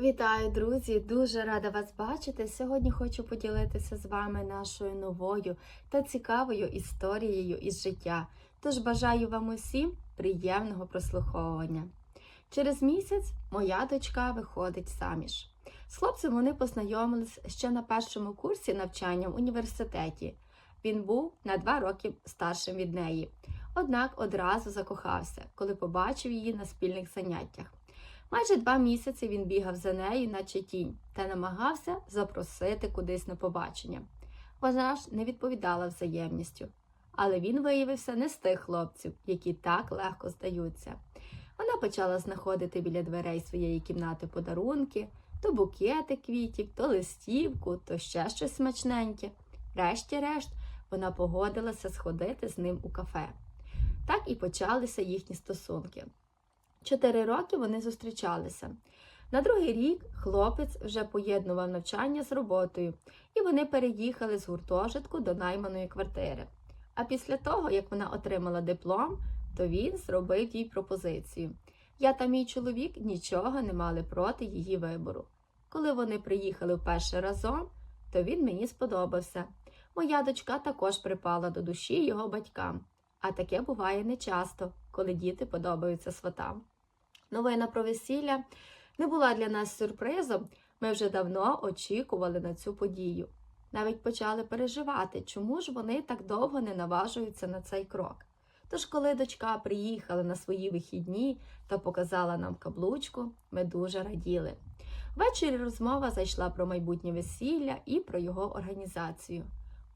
Вітаю, друзі! Дуже рада вас бачити. Сьогодні хочу поділитися з вами нашою новою та цікавою історією із життя. Тож бажаю вам усім приємного прослуховування. Через місяць моя дочка виходить заміж. З хлопцем вони познайомились ще на першому курсі навчання в університеті. Він був на два роки старшим від неї. Однак одразу закохався, коли побачив її на спільних заняттях. Майже два місяці він бігав за нею, наче тінь, та намагався запросити кудись на побачення. Вона ж не відповідала взаємністю, але він виявився не з тих хлопців, які так легко здаються. Вона почала знаходити біля дверей своєї кімнати подарунки, то букети квітів, то листівку, то ще щось смачненьке. Решті-решт, вона погодилася сходити з ним у кафе. Так і почалися їхні стосунки. Чотири роки вони зустрічалися. На другий рік хлопець вже поєднував навчання з роботою, і вони переїхали з гуртожитку до найманої квартири. А після того, як вона отримала диплом, то він зробив їй пропозицію. Я та мій чоловік нічого не мали проти її вибору. Коли вони приїхали вперше разом, то він мені сподобався. Моя дочка також припала до душі його батькам. А таке буває нечасто, коли діти подобаються сватам. Новина про весілля не була для нас сюрпризом. Ми вже давно очікували на цю подію. Навіть почали переживати, чому ж вони так довго не наважуються на цей крок. Тож, коли дочка приїхала на свої вихідні та показала нам каблучку, ми дуже раділи. Ввечері розмова зайшла про майбутнє весілля і про його організацію.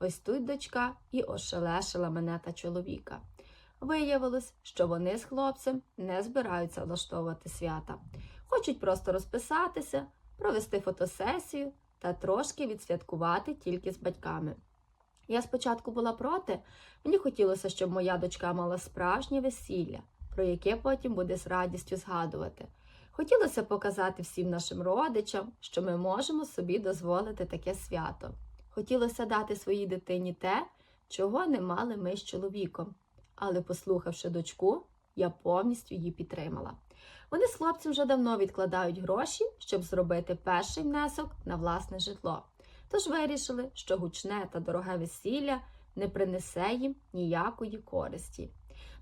Ось тут дочка і ошелешила мене та чоловіка. Виявилось, що вони з хлопцем не збираються влаштовувати свята. Хочуть просто розписатися, провести фотосесію та трошки відсвяткувати тільки з батьками. Я спочатку була проти, мені хотілося, щоб моя дочка мала справжнє весілля, про яке потім буде з радістю згадувати. Хотілося показати всім нашим родичам, що ми можемо собі дозволити таке свято. Хотілося дати своїй дитині те, чого не мали ми з чоловіком. Але, послухавши дочку, я повністю її підтримала. Вони з хлопцем вже давно відкладають гроші, щоб зробити перший внесок на власне житло. Тож вирішили, що гучне та дороге весілля не принесе їм ніякої користі.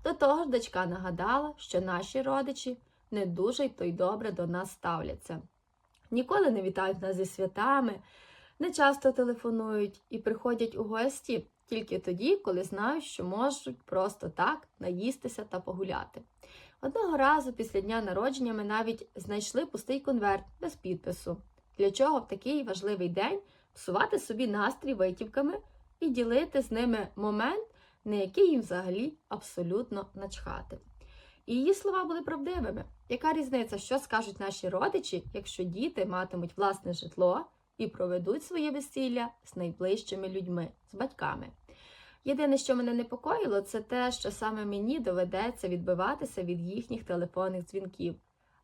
До того ж, дочка нагадала, що наші родичі не дуже й то й добре до нас ставляться. Ніколи не вітають нас зі святами, не часто телефонують і приходять у гості тільки тоді, коли знають, що можуть просто так наїстися та погуляти. Одного разу після дня народження ми навіть знайшли пустий конверт без підпису. Для чого в такий важливий день псувати собі настрій витівками і ділити з ними момент, на який їм взагалі абсолютно начхати. І її слова були правдивими. Яка різниця, що скажуть наші родичі, якщо діти матимуть власне житло і проведуть своє весілля з найближчими людьми, з батьками? Єдине, що мене непокоїло, це те, що саме мені доведеться відбиватися від їхніх телефонних дзвінків.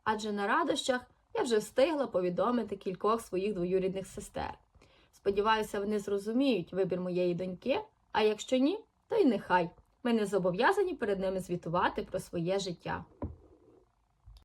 Адже на радощах я вже встигла повідомити кількох своїх двоюрідних сестер. Сподіваюся, вони зрозуміють вибір моєї доньки, а якщо ні, то й нехай. Ми не зобов'язані перед ними звітувати про своє життя.